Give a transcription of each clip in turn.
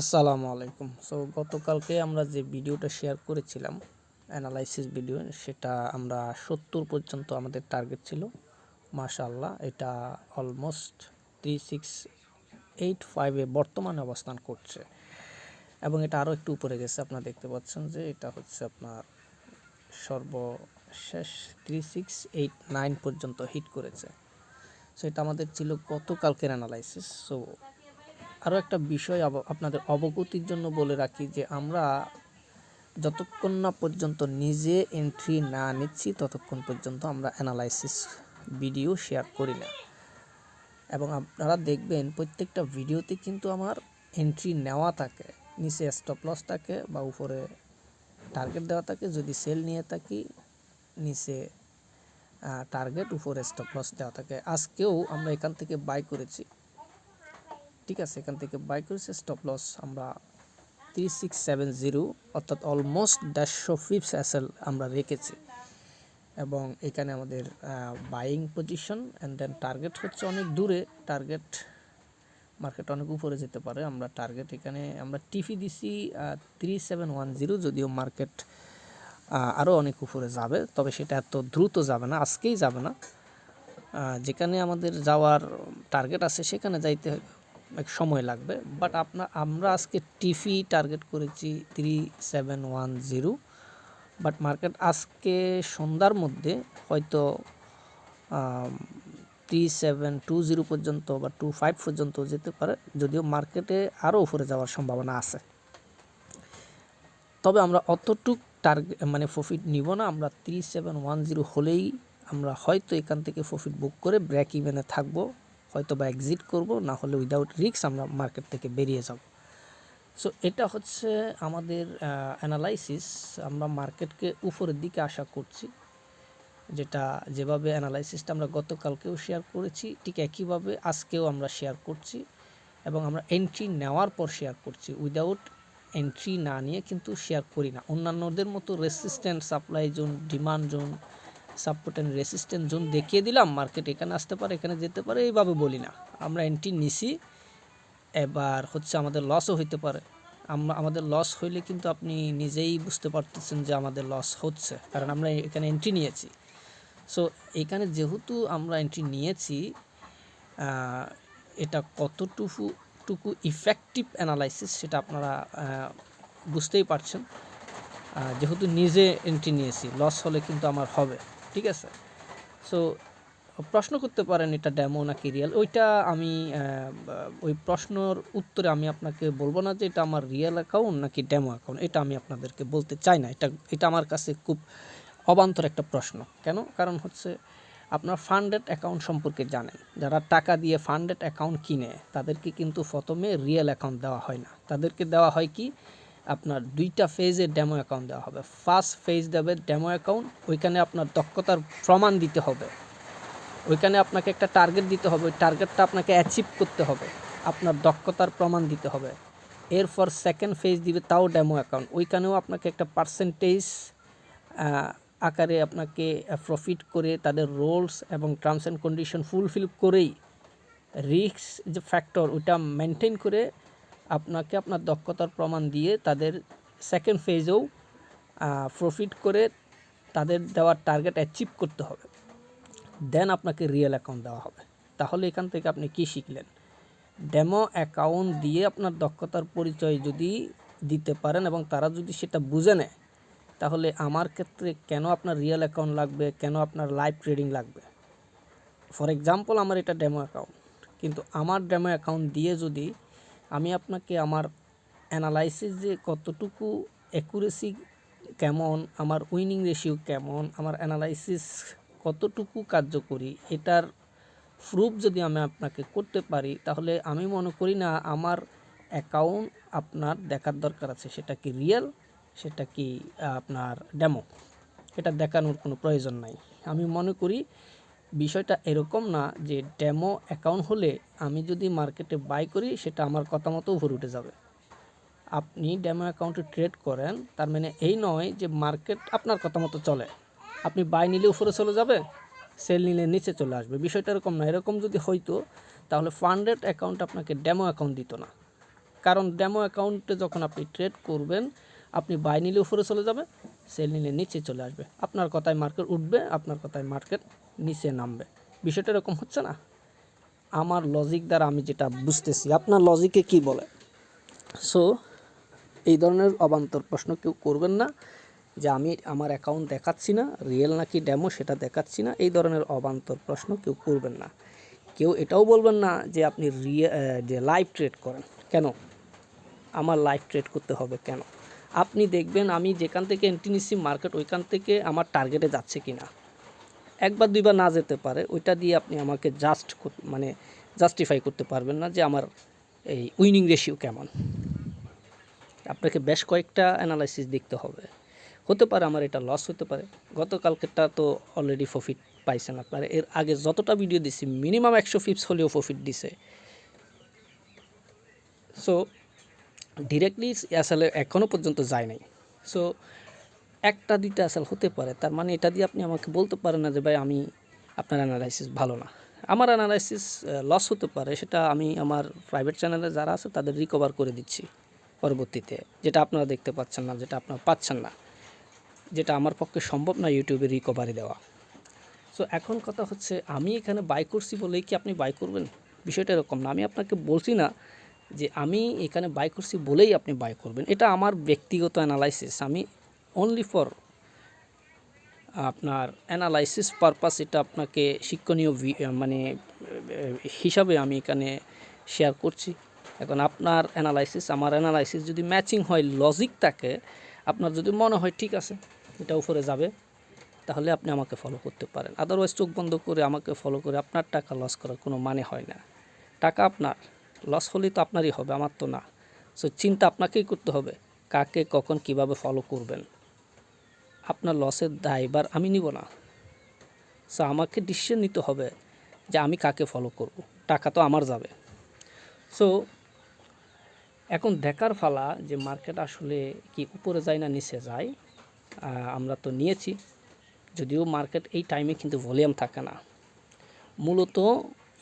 আসসালামু আলাইকুম। সো গতকালকে আমরা যে ভিডিওটা শেয়ার করেছিলাম অ্যানালাইসিস ভিডিও সেটা আমরা সত্তর পর্যন্ত আমাদের টার্গেট ছিল। মাশাল্লাহ এটা অলমোস্ট থ্রি সিক্স এইট ফাইভে বর্তমানে অবস্থান করছে। এবং এটা আরও একটু উপরে গেছে, আপনারা দেখতে পাচ্ছেন যে এটা হচ্ছে আপনার সর্বশেষ থ্রি সিক্স এইট নাইন পর্যন্ত হিট করেছে। সো এটা আমাদের ছিল গতকালকের অ্যানালাইসিস সো আরও একটা বিষয় আপনাদের অবগতির জন্য বলে রাখি যে আমরা যতক্ষণ না পর্যন্ত নিজে এন্ট্রি না নিচ্ছি, ততক্ষণ পর্যন্ত আমরা অ্যানালাইসিস ভিডিও শেয়ার করি না। এবং আপনারা দেখবেন প্রত্যেকটা ভিডিওতে কিন্তু আমার এন্ট্রি নেওয়া থাকে, নিচে স্টপ লস থাকে বা উপরে টার্গেট দেওয়া থাকে। যদি সেল নিয়ে থাকি, নিচে টার্গেট উপরে স্টপ লস দেওয়া থাকে। আজকেও আমরা এখান থেকে বাই করেছি। ঠিক আছে, এখান থেকে বাই করেছে স্টপ লস আমরা থ্রি সিক্স সেভেন জিরো অর্থাৎ অলমোস্ট দেড়শো ফিপস অ্যাসেল আমরা রেখেছি। এবং এখানে আমাদের buying position and then target হচ্ছে অনেক দূরে। টার্গেট মার্কেট অনেক উপরে যেতে পারে। আমরা টার্গেট এখানে, আমরা টিফি দিছি থ্রি সেভেন ওয়ান জিরো যদিও মার্কেট আরও অনেক উপরে যাবে, তবে সেটা এত দ্রুত যাবে না, আজকেই যাবে না। যেখানে আমাদের যাওয়ার টার্গেট আছে, সেখানে যাইতে এক সময় লাগবে। বাট আপনার আমরা আজকে টিফি টার্গেট করেছি three seven one zero but market আজকে সন্ধ্যার মধ্যে হয়তো থ্রি সেভেন টু জিরো পর্যন্ত বা টু ফাইভ পর্যন্ত যেতে পারে, যদিও মার্কেটে আরও উপরে যাওয়ার সম্ভাবনা আছে। তবে আমরা অতটুক টার্গেট মানে প্রফিট নিব না, আমরা থ্রি সেভেন ওয়ান জিরো হলেই আমরা হয়তো এখান থেকে প্রফিট বুক করে ব্রেক ইভেনে থাকব। হয়তো বা এক্সিট করব না হলে উইদাউট রিস্ক আমরা মার্কেট থেকে বেরিয়ে যাব। সো এটা হচ্ছে আমাদের অ্যানালাইসিস আমরা মার্কেটকে উপরের দিকে আশা করছি, যেটা যেভাবে অ্যানালাইসিসটা আমরা গতকালকেও শেয়ার করেছি, ঠিক একইভাবে আজকেও আমরা শেয়ার করছি, এবং আমরা এন্ট্রি নেওয়ার পর শেয়ার করছি। উইদাউট এন্ট্রি না নিয়ে কিন্তু শেয়ার করি না। অন্যান্যদের মতো resistant supply zone demand zone support and resistant zone দেখিয়ে দিলাম মার্কেট এখানে আসতে পারে, এখানে যেতে পারে, এইভাবে বলি না। আমরা এন্ট্রি নিছি, এবার হচ্ছে আমাদের লসও হইতে পারে। আমরা, আমাদের লস হইলে কিন্তু আপনি নিজেই বুঝতে পারতেছেন যে আমাদের লস হচ্ছে, কারণ আমরা এখানে এন্ট্রি নিয়েছি। সো এখানে যেহেতু আমরা এন্ট্রি নিয়েছি এটা কতটুকু টুকু ইফেক্টিভ অ্যানালাইসিস সেটা আপনারা বুঝতেই পারছেন। যেহেতু নিজে এন্ট্রি নিয়েছি লস হলে কিন্তু আমার হবে। ঠিক আছে? সো প্রশ্ন করতে পারেন এটা ডেমো নাকি রিয়েল ওইটা আমি ওই প্রশ্নর উত্তরে আমি আপনাকে বলব না যে এটা আমার রিয়েল অ্যাকাউন্ট নাকি ড্যামো অ্যাকাউন্ট এটা আমি আপনাদেরকে বলতে চাই না। এটা এটা আমার কাছে খুব অবান্তর একটা প্রশ্ন। কেন? কারণ হচ্ছে আপনার ফান্ডেড অ্যাকাউন্ট সম্পর্কে জানেন। যারা টাকা দিয়ে ফান্ডেড অ্যাকাউন্ট কিনে, তাদেরকে কিন্তু প্রথমে রিয়েল অ্যাকাউন্ট দেওয়া হয় না। তাদেরকে দেওয়া হয় কি? আপনার দুইটা ফেজে ডেমো অ্যাকাউন্ট দেওয়া হবে। ফার্স্ট ফেজ দেবে ডেমো অ্যাকাউন্ট ওইখানে আপনার দক্ষতার প্রমাণ দিতে হবে। ওইখানে আপনাকে একটা টার্গেট দিতে হবে, ওই টার্গেটটা আপনাকে অ্যাচিভ করতে হবে। আপনার দক্ষতার প্রমাণ দিতে হবে। এরপর সেকেন্ড ফেজ দিবে তাও ডেমো অ্যাকাউন্ট ওইখানেও আপনাকে একটা পার্সেন্টেজ আকারে আপনাকে প্রফিট করে তাদের রোলস এবং টার্মস অ্যান্ড কন্ডিশন ফুলফিল করেই রিস্ক যে ফ্যাক্টর ওইটা মেনটেন করে আপনাকে আপনার দক্ষতার প্রমাণ দিয়ে তাদের সেকেন্ড ফেজেও প্রফিট করে তাদের দেওয়ার টার্গেট অ্যাচিভ করতে হবে। দেন আপনাকে রিয়েল অ্যাকাউন্ট দেওয়া হবে। তাহলে এখান থেকে আপনি কি শিখলেন? ডেমো অ্যাকাউন্ট দিয়ে আপনার দক্ষতার পরিচয় যদি দিতে পারেন এবং তারা যদি সেটা বুঝে নেয়, তাহলে আমার ক্ষেত্রে কেন আপনার রিয়েল অ্যাকাউন্ট লাগবে? কেন আপনার লাইভ ট্রেডিং লাগবে? ফর এক্সাম্পল আমার এটা ডেমো অ্যাকাউন্ট কিন্তু আমার ডেমো অ্যাকাউন্ট দিয়ে যদি আমি আপনাকে আমার অ্যানালাইসিস যে কতটুকু অ্যাকুরেসি কেমন, আমার উইনিং রেশিও কেমন, আমার অ্যানালাইসিস কতটুকু কার্যকরী, এটার প্রুফ যদি আমি আপনাকে করতে পারি, তাহলে আমি মনে করি না আমার অ্যাকাউন্ট আপনার দেখার দরকার আছে। সেটা কি রিয়েল সেটা কি আপনার ডেমো এটা দেখানোর কোনো প্রয়োজন নাই। আমি মনে করি বিষয়টা এরকম না যে ডেমো অ্যাকাউন্ট হলে আমি যদি মার্কেটে বাই করি, সেটা আমার কথা মতো উপরে উঠে যাবে। আপনি ডেমো অ্যাকাউন্টে ট্রেড করেন, তার মানে এই নয় যে মার্কেট আপনার কথা মতো চলে। আপনি বাই নিলে উপরে চলে যাবে সেল নিলে নিচে চলে আসবে। বিষয়টা এরকম না। এরকম যদি হইতো তাহলে ফান্ডেড অ্যাকাউন্ট আপনাকে ডেমো অ্যাকাউন্ট দিত না। কারণ ডেমো অ্যাকাউন্টে যখন আপনি ট্রেড করবেন, আপনি বাই নিলে উপরে চলে যাবে সেল নিলে নিচে চলে আসবে। আপনার কথায় মার্কেট উঠবে, আপনার কথায় মার্কেট নিচে নামবে। বিষয়টা এরকম হচ্ছে না। আমার লজিক দ্বারা আমি যেটা বুঝতেছি, আপনার লজিকে কি বলে? সো এই ধরনের অবান্তর প্রশ্ন কেউ করবেন না যে আমি আমার অ্যাকাউন্ট দেখাচ্ছি না রিয়েল নাকি ডেমো সেটা দেখাচ্ছি না, এই ধরনের অবান্তর প্রশ্ন কেউ করবেন না। কেউ এটাও বলবেন না যে আপনি রিয়ে যে লাইভ ট্রেড করেন। কেন? আমার লাইভ ট্রেড করতে হবে কেন? আপনি দেখবেন আমি যেখান থেকে এন্ট্রি নিচ্ছি মার্কেট ওইখান থেকে আমার টার্গেটে যাচ্ছে কি না একবার দুইবার না যেতে পারে, ওইটা দিয়ে আপনি আমাকে জাস্ট মানে জাস্টিফাই করতে পারবেন না যে আমার এই উইনিং রেশিও কেমন। আপনাকে বেশ কয়েকটা অ্যানালাইসিস দেখতে হবে। হতে পারে আমার এটা লস হতে পারে। গতকালকেরটা তো অলরেডি প্রফিট পাইছেন আপনারা। এর আগে যতটা ভিডিও দিছি মিনিমাম একশো ফিপস হলেও প্রফিট দিছে। সো ডিরেক্টলি আসলে এখনও পর্যন্ত যায় নাই। সো একটা, দুইটা আসল হতে পারে। তার মানে এটা দিয়ে আপনি আমাকে বলতে পারেন না যে, ভাই, আমি আপনার অ্যানালাইসিস ভালো না। আমার অ্যানালাইসিস লস হতে পারে, সেটা আমি আমার প্রাইভেট চ্যানেলে যারা আছে, তাদের রিকভার করে দিচ্ছি পরবর্তীতে। যেটা আপনারা দেখতে পাচ্ছেন না, যেটা আপনারা পাচ্ছেন না। যেটা আমার পক্ষে সম্ভব না ইউটিউবে রিকভারি দেওয়া। সো এখন কথা হচ্ছে, আমি এখানে বাই করছি বলেই কি আপনি বাই করবেন? বিষয়টা এরকম না। আমি আপনাকে বলছি না যে, আমি এখানে বাই করছি বলেই আপনি বাই করবেন। এটা আমার ব্যক্তিগত অ্যানালাইসিস আমি অনলি ফর আপনার অ্যানালাইসিস পারপাস এটা আপনাকে শিক্ষণীয় মানে হিসাবে আমি এখানে শেয়ার করছি। এখন আপনার অ্যানালাইসিস আমার অ্যানালাইসিস যদি ম্যাচিং হয় লজিক থাকে, আপনার যদি মনে হয় ঠিক আছে, এটা উপরে যাবে, তাহলে আপনি আমাকে ফলো করতে পারেন। আদারওয়াইজ চোখ বন্ধ করে আমাকে ফলো করে আপনার টাকা লস করার কোনো মানে হয় না। টাকা আপনার লস হলেই তো আপনারই হবে, আমার তো না। সো চিন্তা আপনাকেই করতে হবে, কাকে, কখন, কীভাবে ফলো করবেন। আপনার লসের দায়বার আমি নিব না। সো আমাকে ডিসিশন নিতে হবে যে আমি কাকে ফলো করব। টাকা তো আমার যাবে। সো এখন দেখার ফালা যে মার্কেট আসলে কি উপরে যায় না নিচে যায় আমরা তো নিয়েছি। যদিও মার্কেট এই টাইমে কিন্তু ভলিউম থাকে না। মূলত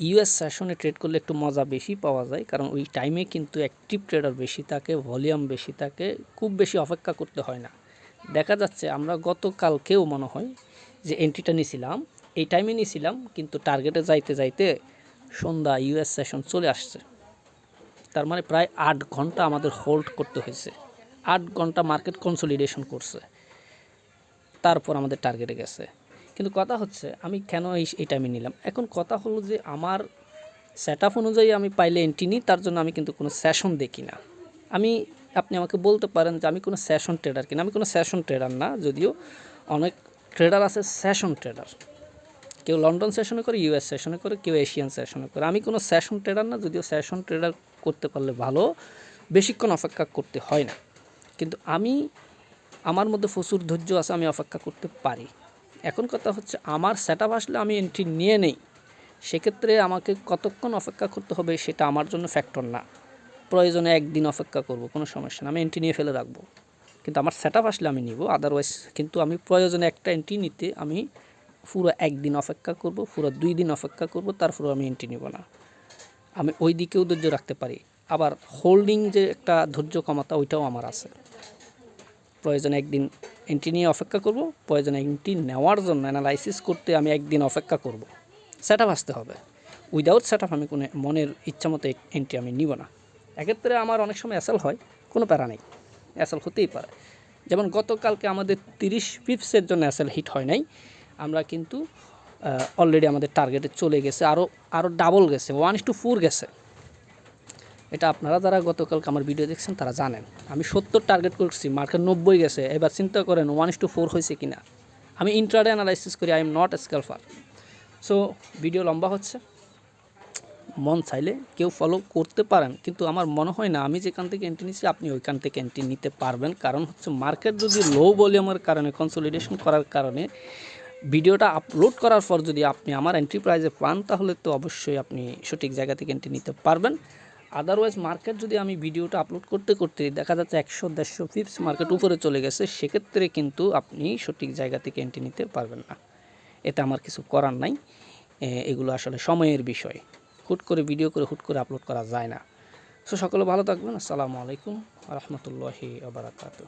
ইউএস সেশনে ট্রেড করলে একটু মজা বেশি পাওয়া যায়, কারণ ওই টাইমে কিন্তু অ্যাক্টিভ ট্রেডার বেশি থাকে ভলিউম বেশি থাকে, খুব বেশি অপেক্ষা করতে হয় না। দেখা যাচ্ছে আমরা গতকালকেও মনে হয় যে এন্ট্রিটা নিয়েছিলাম, এই টাইমে নিয়েছিলাম, কিন্তু টার্গেটে যাইতে যাইতে সন্ধ্যা ইউএস সেশন চলে আসছে। তার মানে প্রায় আট ঘণ্টা আমাদের হোল্ড করতে হয়েছে। আট ঘণ্টা মার্কেট কনসলিডেশন করছে। তারপর আমাদের টার্গেটে গেছে। কিন্তু কথা হচ্ছে, আমি কেন এই এই টাইমে নিলাম? এখন কথা হলো যে আমার সেট আপ অনুযায়ী আমি পাইলে এন্ট্রি নিই, তার জন্য আমি কিন্তু কোনো সেশন দেখি না। আমি আপনি আমাকে বলতে পারেন যে আমি কোনো সেশন ট্রেডার কিনা। আমি কোনো সেশন ট্রেডার না, যদিও অনেক ট্রেডার আছে সেশন ট্রেডার কেউ লন্ডন সেশনে করে ইউএস সেশনে করে, কেউ এশিয়ান সেশনে করে। আমি কোনো সেশন ট্রেডার না, যদিও সেশন ট্রেডার করতে পারলে ভালো, বেশিক্ষণ অপেক্ষা করতে হয় না। কিন্তু আমি, আমার মধ্যে প্রচুর ধৈর্য আছে, আমি অপেক্ষা করতে পারি। এখন কথা হচ্ছে, আমার সেট আপ আসলে আমি এন্ট্রি নিয়ে নেই। সেক্ষেত্রে আমাকে কতক্ষণ অপেক্ষা করতে হবে, সেটা আমার জন্য ফ্যাক্টর না। প্রয়োজনে একদিন অপেক্ষা করব, কোনো সমস্যা না আমি এন্ট্রি নিয়ে ফেলে রাখব। কিন্তু আমার সেট আপ আসলে আমি নিব আদারওয়াইজ কিন্তু আমি প্রয়োজনে একটা এন্ট্রি নিতে আমি পুরো একদিন অপেক্ষা করব, পুরো দুই দিন অপেক্ষা করব তারপরে আমি এন্ট্রি নিব না। আমি ওই দিকেও ধৈর্য রাখতে পারি। আবার হোল্ডিং যে একটা ধৈর্য ক্ষমতা, ওইটাও আমার আছে। প্রয়োজনে একদিন এন্ট্রি নিয়ে অপেক্ষা করব, প্রয়োজনে এন্ট্রি নেওয়ার জন্য অ্যানালাইসিস করতে আমি একদিন অপেক্ষা করব। সেট আপ আসতে হবে। উইদাউট সেট আপ আমি কোনো মনের ইচ্ছা মতো এন্ট্রি আমি নিব না। এক্ষেত্রে আমার অনেক সময় অ্যাসেল হয়, কোনো প্যারা নেই অ্যাসেল হতেই পারে। যেমন গতকালকে আমাদের তিরিশ পিপসের জন্য অ্যাসেল হিট হয় নাই, আমরা কিন্তু অলরেডি আমাদের টার্গেটে চলে গেছে আরও আরও ডাবল গেছে ওয়ান ইস টু ফোর গেছে। এটা আপনারা যারা গতকালকে আমার ভিডিও দেখছেন, তারা জানেন। আমি সত্তর টার্গেট করছি মার্কেট নব্বই গেছে, এবার চিন্তা করেন ওয়ান ইস টু ফোর হয়েছে কিনা। আমি ইন্ট্রাডে অ্যানালাইসিস করি I am not scalper so video লম্বা হচ্ছে। মন চাইলে কেউ ফলো করতে পারেন। কিন্তু আমার মনে হয় না, আমি যেখান থেকে এন্ট্রি নিচ্ছি আপনি ওইখান থেকে এন্ট্রি নিতে পারবেন। কারণ হচ্ছে মার্কেট যদি লো ভলিউমের কারণে কনসলিডেশন করার কারণে ভিডিওটা আপলোড করার পর যদি আপনি আমার এন্ট্রি প্রাইজে পান, তাহলে তো অবশ্যই আপনি সঠিক জায়গা থেকে এন্ট্রি নিতে পারবেন। আদারওয়াইজ মার্কেট যদি আমি ভিডিওটা আপলোড করতে করতে দেখা যাচ্ছে একশো, দেড়শো ফিপস মার্কেট উপরে চলে গেছে, সেক্ষেত্রে কিন্তু আপনি সঠিক জায়গা থেকে এন্ট্রি নিতে পারবেন না। এতে আমার কিছু করার নাই। এগুলো আসলে সময়ের বিষয়। হুট করে ভিডিও করে হুট করে আপলোড করা যায় না। সো সকলে ভালো থাকবেন। আসসালামু আলাইকুম রহমতুল্লাহি আবরাকাতু